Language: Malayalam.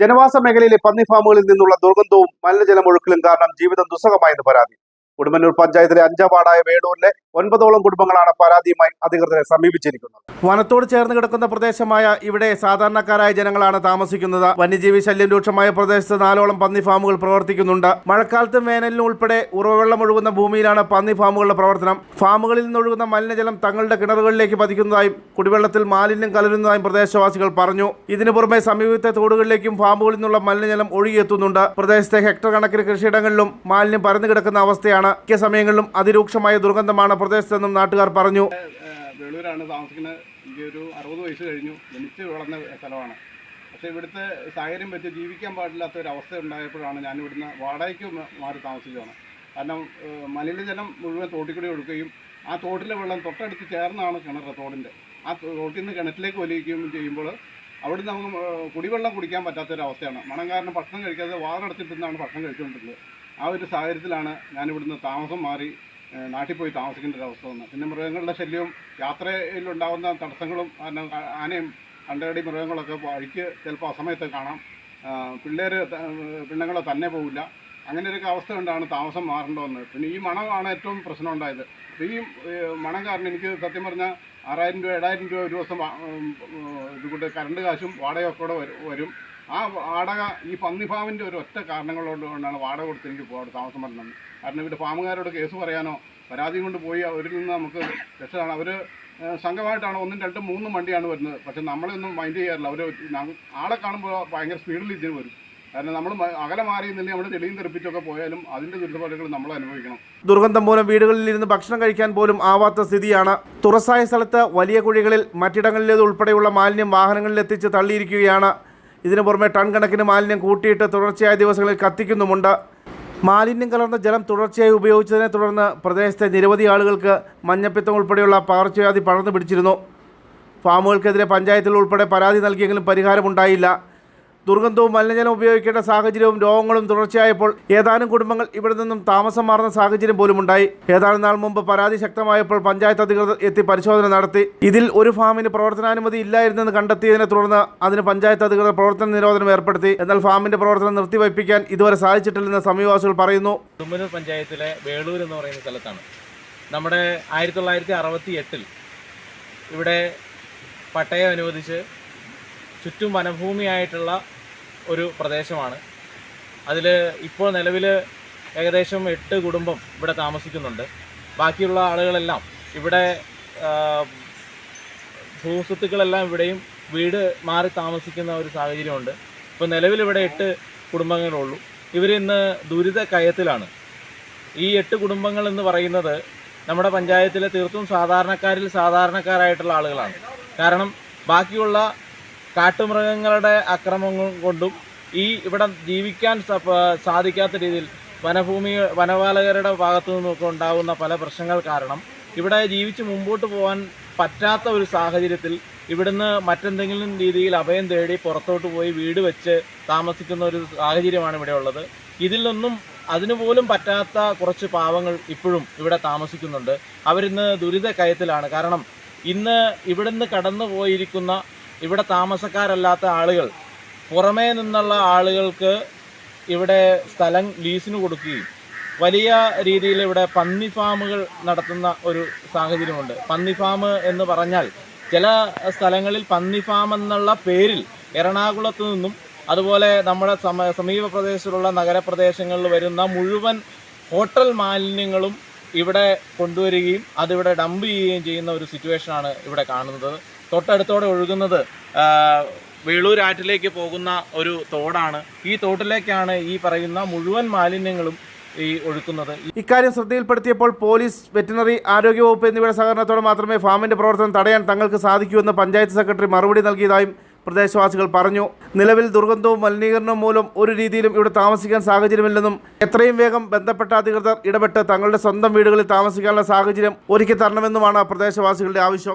ജനവാസ മേഖലയിലെ പന്നി ഫാമുകളിൽ നിന്നുള്ള ദുർഗന്ധവും മലിനജലമൊഴുക്കലും കാരണം ജീവിതം ദുസ്സഹമായെന്ന് പരാതി. ഉടുമ്പന്നൂർ പഞ്ചായത്തിലെ അഞ്ചാം വാർഡായ വേളൂരിലെ ഒൻപതോളം കുടുംബങ്ങളാണ് പരാതിയുമായി അധികൃതരെ സമീപിച്ചിരിക്കുന്നത്. വനത്തോട് ചേർന്ന് കിടക്കുന്ന പ്രദേശമായ ഇവിടെ സാധാരണക്കാരായ ജനങ്ങളാണ് താമസിക്കുന്നത്. വന്യജീവി ശല്യം രൂക്ഷമായ പ്രദേശത്ത് നാലോളം പന്നി ഫാമുകൾ പ്രവർത്തിക്കുന്നുണ്ട്. മഴക്കാലത്തും വേനലിനും ഉൾപ്പെടെ ഉറവെള്ളം ഒഴുകുന്ന ഭൂമിയിലാണ് പന്നി ഫാമുകളുടെ പ്രവർത്തനം. ഫാമുകളിൽ നിന്നൊഴുകുന്ന മലിനജലം തങ്ങളുടെ കിണറുകളിലേക്ക് പതിക്കുന്നതായും കുടിവെള്ളത്തിൽ മാലിന്യം കലരുന്നതായും പ്രദേശവാസികൾ പറഞ്ഞു. ഇതിനു പുറമെ സമീപത്തെ തോടുകളിലേക്കും ഫാമുകളിൽ നിന്നുള്ള മലിനജലം ഒഴുകിയെത്തുന്നുണ്ട്. പ്രദേശത്തെ ഹെക്ടർ കണക്കിന് കൃഷിയിടങ്ങളിലും മാലിന്യം പരന്നു കിടക്കുന്ന അവസ്ഥയാണ് മിക്ക സമയങ്ങളിലും അതിരൂക്ഷമായ ദുർഗന്ധമാണ് പ്രദേശത്തെന്നും നാട്ടുകാർ പറഞ്ഞു. വേളൂരാണ് താമസിക്കുന്നത്. എനിക്ക് ഒരു അറുപത് വയസ്സ് കഴിഞ്ഞു. ജനിച്ച് വളർന്ന സ്ഥലമാണ്. പക്ഷേ ഇവിടുത്തെ സാഹചര്യം വെച്ച് ജീവിക്കാൻ പാടില്ലാത്ത ഒരു അവസ്ഥ ഉണ്ടായപ്പോഴാണ് ഞാൻ ഇവിടുന്ന് വാടകയ്ക്ക് മാറി താമസിച്ചതാണ്. കാരണം മലിനജലം മുഴുവൻ തോട്ടിൽ കൂടി ആ തോട്ടിലെ വെള്ളം തൊട്ടടുത്ത് ചേർന്നാണ് കിണർ തോടിന്റെ ആ തോട്ടിൽ നിന്ന് കിണറ്റിലേക്ക് വലിക്കുകയും ചെയ്യുമ്പോൾ അവിടുന്ന് നമുക്ക് കുടിവെള്ളം കുടിക്കാൻ പറ്റാത്തൊരവസ്ഥയാണ്. മണം കാരണം ഭക്ഷണം കഴിക്കാതെ വാതടച്ചിട്ടുന്നാണ് ഭക്ഷണം കഴിച്ചുകൊണ്ടിരുന്നത്. ആ ഒരു സാഹചര്യത്തിലാണ് ഞാനിവിടുന്ന് താമസം മാറി നാട്ടിൽ പോയി താമസിക്കേണ്ട ഒരു അവസ്ഥ വന്നത്. പിന്നെ മൃഗങ്ങളുടെ ശല്യവും യാത്രയിലുണ്ടാകുന്ന തടസ്സങ്ങളും ആനയും അണ്ടകടി മൃഗങ്ങളൊക്കെ വഴിക്ക് ചിലപ്പോൾ അസമയത്ത് കാണാം. പിള്ളേർ പിണ്ണങ്ങളെ തന്നെ പോവില്ല. അങ്ങനെ ഒരു അവസ്ഥ കൊണ്ടാണ് താമസം മാറേണ്ടി വന്നത്. പിന്നെ ഈ മണമാണ് ഏറ്റവും പ്രശ്നം ഉണ്ടായത്. ഈ മണം കാരണം എനിക്ക് സത്യം പറഞ്ഞാൽ ആറായിരം രൂപ ഏഴായിരം രൂപ ഒരു ദിവസം ഇതുകൊണ്ട് കറണ്ട് കാശും വാടകയൊക്കെ കൂടെ വരും. ആ വാടക ഈ പന്നി ഫാമിന്റെ ഒരു ഒറ്റ കാരണങ്ങളോട് കൊണ്ടാണ് വാടക കൊടുത്ത് എനിക്ക് പോകാൻ താമസം പറഞ്ഞത്. കാരണം ഇവിടെ ഫാമുകാരോട് കേസ് പറയാനോ പരാതി കൊണ്ട് പോയി അവരിൽ നിന്ന് നമുക്ക് രക്ഷതാണ് അവർ സംഘമായിട്ടാണ് ഒന്നും രണ്ടും മൂന്നും വണ്ടിയാണ് വരുന്നത്. പക്ഷെ നമ്മളൊന്നും മൈൻഡ് ചെയ്യാറില്ല. അവർ ആളെ കാണുമ്പോൾ ഭയങ്കര സ്പീഡിൽ ഇതിന് വരും. കാരണം നമ്മൾ നമ്മൾ പോയാലും അതിന്റെ നമ്മൾ അനുഭവിക്കണം. ദുർഗന്ധം മൂലം വീടുകളിൽ ഇരുന്ന് ഭക്ഷണം കഴിക്കാൻ പോലും ആവാത്ത സ്ഥിതിയാണ്. തുറസായ സ്ഥലത്ത് വലിയ കുഴികളിൽ മറ്റിടങ്ങളിലേത് ഉൾപ്പെടെയുള്ള മാലിന്യം വാഹനങ്ങളിൽ എത്തിച്ച് തള്ളിയിരിക്കുകയാണ്. ഇതിനു പുറമെ ടൺ കണക്കിന് മാലിന്യം കൂട്ടിയിട്ട് തുടർച്ചയായ ദിവസങ്ങളിൽ കത്തിക്കുന്നുമുണ്ട്. മാലിന്യം കലർന്ന ജലം തുടർച്ചയായി ഉപയോഗിച്ചതിനെ തുടർന്ന് പ്രദേശത്തെ നിരവധി ആളുകൾക്ക് മഞ്ഞപ്പിത്തം ഉൾപ്പെടെയുള്ള പകർച്ചവ്യാധി പടർന്നു പിടിച്ചിരുന്നു. ഫാമുകൾക്കെതിരെ പഞ്ചായത്തിൽ ഉൾപ്പെടെ പരാതി നൽകിയെങ്കിലും പരിഹാരമുണ്ടായില്ല. ദുർഗന്ധവും മലിനജലം ഉപയോഗിക്കേണ്ട സാഹചര്യവും രോഗങ്ങളും തുടർച്ചയായപ്പോൾ ഏതാനും കുടുംബങ്ങൾ ഇവിടെ നിന്നും താമസം മാറുന്ന സാഹചര്യം പോലും ഉണ്ടായി. ഏതാനും നാൾ മുമ്പ് പരാതി ശക്തമായപ്പോൾ പഞ്ചായത്ത് അധികൃതർ എത്തി പരിശോധന നടത്തി. ഇതിൽ ഒരു ഫാമിന് പ്രവർത്തനാനുമതി ഇല്ലായിരുന്നെന്ന് കണ്ടെത്തിയതിനെ തുടർന്ന് അതിന് പഞ്ചായത്ത് അധികൃതർ പ്രവർത്തന നിരോധനം ഏർപ്പെടുത്തി. എന്നാൽ ഫാമിന്റെ പ്രവർത്തനം നിർത്തിവയ്പ്പിക്കാൻ ഇതുവരെ സാധിച്ചിട്ടില്ലെന്ന് സമീപവാസികൾ പറയുന്നു. പഞ്ചായത്തിലെ വേളൂർ എന്ന് പറയുന്ന സ്ഥലത്താണ്. നമ്മുടെ ആയിരത്തി തൊള്ളായിരത്തി അറുപത്തി എട്ടിൽ ഇവിടെ പട്ടയം അനുവദിച്ച് ചുറ്റും വനഭൂമിയായിട്ടുള്ള ഒരു പ്രദേശമാണ്. അതിൽ ഇപ്പോൾ നിലവിൽ ഏകദേശം എട്ട് കുടുംബം ഇവിടെ താമസിക്കുന്നുണ്ട്. ബാക്കിയുള്ള ആളുകളെല്ലാം ഇവിടെ ഭൂസ്വത്തുക്കളെല്ലാം ഇവിടെയും വീട് മാറി താമസിക്കുന്ന ഒരു സാഹചര്യമുണ്ട്. ഇപ്പോൾ നിലവിൽ ഇവിടെ എട്ട് കുടുംബങ്ങളുള്ളൂ. ഇവരിന്ന് ദുരിത കയത്തിലാണ്. ഈ എട്ട് കുടുംബങ്ങൾ എന്ന് പറയുന്നത് നമ്മുടെ പഞ്ചായത്തിലെ തീർത്തും സാധാരണക്കാരിൽ സാധാരണക്കാരായിട്ടുള്ള ആളുകളാണ്. കാരണം ബാക്കിയുള്ള കാട്ടുമൃഗങ്ങളുടെ അക്രമങ്ങൾ കൊണ്ടും ഈ ഇവിടെ ജീവിക്കാൻ സാധിക്കാത്ത രീതിയിൽ വനഭൂമി വനപാലകരുടെ ഭാഗത്തു നിന്നൊക്കെ ഉണ്ടാകുന്ന പല പ്രശ്നങ്ങൾ കാരണം ഇവിടെ ജീവിച്ച് മുമ്പോട്ട് പോകാൻ പറ്റാത്ത ഒരു സാഹചര്യത്തിൽ ഇവിടുന്ന് മറ്റെന്തെങ്കിലും രീതിയിൽ അഭയം തേടി പുറത്തോട്ട് പോയി വീട് വെച്ച് താമസിക്കുന്ന ഒരു സാഹചര്യമാണ് ഇവിടെ ഉള്ളത്. ഇതിൽ നിന്നും അതിനുപോലും പറ്റാത്ത കുറച്ച് പാവങ്ങൾ ഇപ്പോഴും ഇവിടെ താമസിക്കുന്നുണ്ട്. അവരിന്ന് ദുരിത കയത്തിലാണ് കാരണം ഇന്ന് ഇവിടുന്ന് കടന്നു പോയിരിക്കുന്ന ഇവിടെ താമസക്കാരല്ലാത്ത ആളുകൾ പുറമേ നിന്നുള്ള ആളുകൾക്ക് ഇവിടെ സ്ഥലം ലീസിന് കൊടുക്കുകയും വലിയ രീതിയിൽ ഇവിടെ പന്നി ഫാമുകൾ നടത്തുന്ന ഒരു സാഹചര്യമുണ്ട്. പന്നി ഫാം എന്ന് പറഞ്ഞാൽ ചില സ്ഥലങ്ങളിൽ പന്നി ഫാം എന്നുള്ള പേരിൽ എറണാകുളത്ത് നിന്നും അതുപോലെ നമ്മുടെ സമ സമീപ പ്രദേശത്തുള്ള നഗരപ്രദേശങ്ങളിൽ വരുന്ന മുഴുവൻ ഹോട്ടൽ മാലിന്യങ്ങളും ഇവിടെ കൊണ്ടുവരികയും അതിവിടെ ഡംപ് ചെയ്യുകയും ചെയ്യുന്ന ഒരു സിറ്റുവേഷനാണ് ഇവിടെ കാണുന്നത്. തൊട്ടടുത്തോടെ ഒഴുകുന്നത് വേളൂരാറ്റിലേക്ക് പോകുന്ന ഒരു തോടാണ്. ഈ തോട്ടിലേക്കാണ് ഈ പറയുന്ന മുഴുവൻ മാലിന്യങ്ങളും ഈ ഒഴുക്കുന്നത്. ഇക്കാര്യം ശ്രദ്ധയിൽപ്പെടുത്തിയപ്പോൾ പോലീസ് വെറ്റിനറി ആരോഗ്യവകുപ്പ് എന്നിവയുടെ സഹകരണത്തോടെ മാത്രമേ ഫാമിന്റെ പ്രവർത്തനം തടയാൻ തങ്ങൾക്ക് സാധിക്കൂ പഞ്ചായത്ത് സെക്രട്ടറി മറുപടി നൽകിയതായും പ്രദേശവാസികൾ പറഞ്ഞു. നിലവിൽ ദുർഗന്ധവും മലിനീകരണവും മൂലം ഒരു രീതിയിലും ഇവിടെ താമസിക്കാൻ സാഹചര്യമില്ലെന്നും എത്രയും വേഗം ബന്ധപ്പെട്ട അധികൃതർ ഇടപെട്ട് തങ്ങളുടെ സ്വന്തം വീടുകളിൽ താമസിക്കാനുള്ള സാഹചര്യം ഒരുക്കി തരണമെന്നുമാണ് പ്രദേശവാസികളുടെ ആവശ്യം.